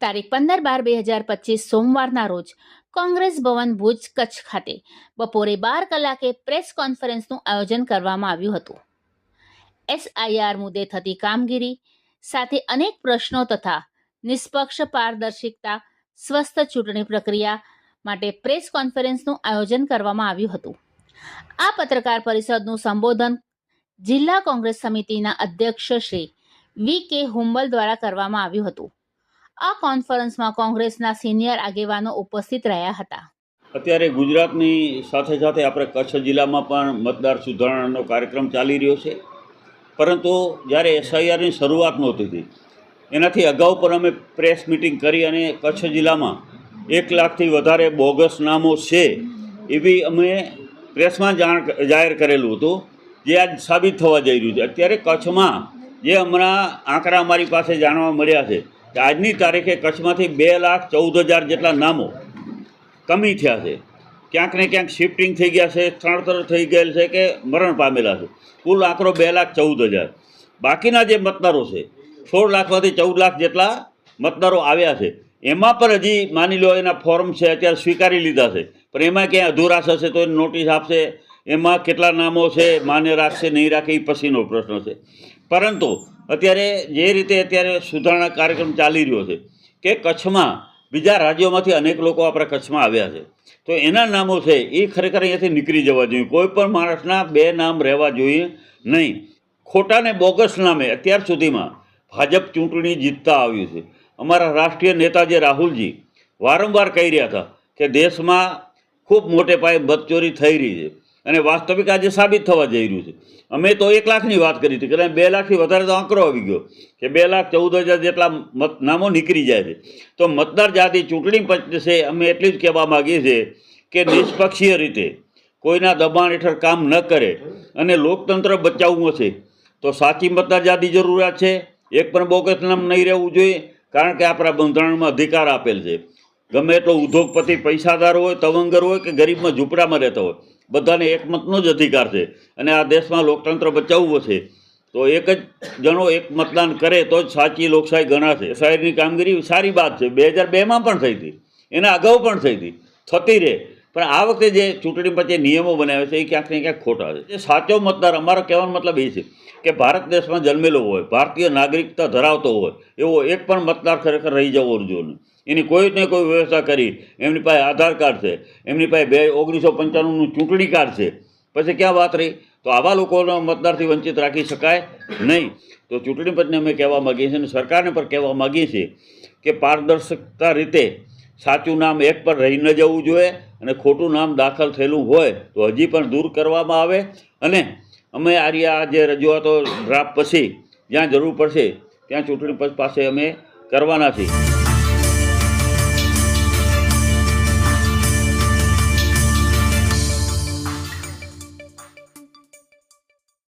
તારીખ પંદર બાર બે હજાર પચીસ સોમવારના રોજ કોંગ્રેસ ભવન ભુજ કચ્છ ખાતે બપોરે બાર કલાકે પ્રેસ કોન્ફરન્સનું આયોજન કરવામાં આવ્યું હતું. એસઆઈઆર મુદ્દે થતી કામગીરી સાથે અનેક પ્રશ્નો તથા નિષ્પક્ષ પારદર્શિકતા, સ્વસ્થ ચૂંટણી પ્રક્રિયા માટે પ્રેસ કોન્ફરન્સનું આયોજન કરવામાં આવ્યું હતું. આ પત્રકાર પરિષદનું સંબોધન જિલ્લા કોંગ્રેસ સમિતિના અધ્યક્ષ શ્રી વી કે હુંબલ દ્વારા કરવામાં આવ્યું હતું. આ કોન્ફરન્સમાં કોંગ્રેસના સિનિયર આગેવાનો ઉપસ્થિત રહ્યા હતા. અત્યારે ગુજરાતની સાથે સાથે આપણે કચ્છ જિલ્લામાં પણ મતદાર સુધારણાનો કાર્યક્રમ ચાલી રહ્યો છે. પરંતુ જ્યારે એસઆઈઆરની શરૂઆત નહોતી થઈ, એનાથી અગાઉ પણ અમે પ્રેસ મિટિંગ કરી અને કચ્છ જિલ્લામાં એક લાખથી વધારે બોગસ નામો છે એવી અમે પ્રેસમાં જાણ જાહેર કરેલું હતું, જે આજ સાબિત થવા જઈ રહ્યું છે. અત્યારે કચ્છમાં જે હમણાં આંકડા અમારી પાસે જાણવા મળ્યા છે કે આજની તારીખે કચ્છમાંથી બે લાખ ચૌદ હજાર જેટલા નામો કમી થયા છે. ક્યાંક ને ક્યાંક શિફ્ટિંગ થઈ ગયા છે, સ્થળાંતર થઈ ગયેલ છે કે મરણ પામેલા છે. કુલ આંકડો બે લાખ ચૌદ હજાર. બાકીના જે મતદારો છે, સોળ લાખમાંથી ચૌદ લાખ જેટલા મતદારો આવ્યા છે. એમાં પણ હજી માની લો એના ફોર્મ છે, અત્યારે સ્વીકારી લીધા છે. પણ એમાં ક્યાંય અધુરાશ હશે તો એને નોટિસ આપશે. એમાં કેટલા નામો છે, માન્ય રાખશે, નહીં રાખે, એ પછીનો પ્રશ્ન છે. પરંતુ અત્યારે જે રીતે અત્યારે સુધારણા કાર્યક્રમ ચાલી રહ્યો છે કે કચ્છમાં બીજા રાજ્યોમાંથી અનેક લોકો આપણા કચ્છમાં આવ્યા છે, તો એના નામો છે એ ખરેખર અહીંયાથી નીકળી જવા જોઈએ. કોઈ પણ માણસના બે નામ રહેવા જોઈએ નહીં. ખોટાને બોગસ નામે અત્યાર સુધીમાં ભાજપ ચૂંટણી જીતતા આવ્યું છે. અમારા રાષ્ટ્રીય નેતા જે રાહુલજી વારંવાર કહી રહ્યા હતા કે દેશમાં ખૂબ મોટે પાયે બદચોરી થઈ રહી છે. અને વાસ્તવિક આજે સાબિત થવા જઈ રહ્યું છે. અમે તો એક લાખની વાત કરી હતી કારણ બે લાખથી વધારે તો આંકડો આવી ગયો કે બે લાખ ચૌદ હજાર જેટલા મત નામો નીકળી જાય છે. તો મતદાર જાતિ ચૂંટણી પંચ છે, અમે એટલી જ કહેવા માગીએ છીએ કે નિષ્પક્ષીય રીતે કોઈના દબાણ હેઠળ કામ ન કરે અને લોકતંત્ર બચાવવું છે તો સાચી મતદાર જાતિ જરૂરિયાત છે. એક પણ બોગસ નામ નહીં રહેવું જોઈએ, કારણ કે આપણા બંધારણમાં અધિકાર આપેલ છે. ગમે એટલો ઉદ્યોગપતિ, પૈસાદાર હોય, તવંગર હોય કે ગરીબમાં ઝૂંપડામાં રહેતો હોય બધાને એકમતનો જ અધિકાર છે અને આ દેશમાં લોકતંત્ર બચાવવું છે તો એક જ જણો એક મતદાન કરે તો જ સાચી લોકશાહી ગણાશે. શહેરની કામગીરી સારી વાત છે. બે હજાર બેમાં પણ થઈ હતી. એના અગાઉ પણ થઈ હતી. થતી રહે. પણ આ વખતે જે ચૂંટણી પછી નિયમો બનાવે છે એ ક્યાંક ને ક્યાંક ખોટા છે. જે સાચો મતદાર, અમારો કહેવાનો મતલબ એ છે કે ભારત દેશમાં જન્મેલો હોય, ભારતીય નાગરિકતા ધરાવતો હોય, એવો એક પણ મતદાર ખરેખર રહી જવો જોઈએ. એની કોઈ ને કોઈ વ્યવસ્થા કરી. એમની પાસે આધાર કાર્ડ છે. એમની પાસે બે ઓગણીસો પંચાણુંનું ચૂંટણી કાર્ડ છે. પછી ક્યાં વાત રહી? તો આવા લોકોનો મતદારથી વંચિત રાખી શકાય નહીં. તો ચૂંટણી પંચને અમે કહેવા માગીએ છીએ અને સરકારને પણ કહેવા માગીએ છીએ કે પારદર્શકતા રીતે સાચું નામ એક પર રહી ન જવું જોઈએ અને ખોટું નામ દાખલ થયેલું હોય તો હજી પણ દૂર કરવામાં આવે. અને અમે આ જે રજૂઆતો ડ્રાફ્ટ પછી જ્યાં જરૂર પડશે ત્યાં ચૂંટણી પંચ પાસે અમે કરવાના છીએ.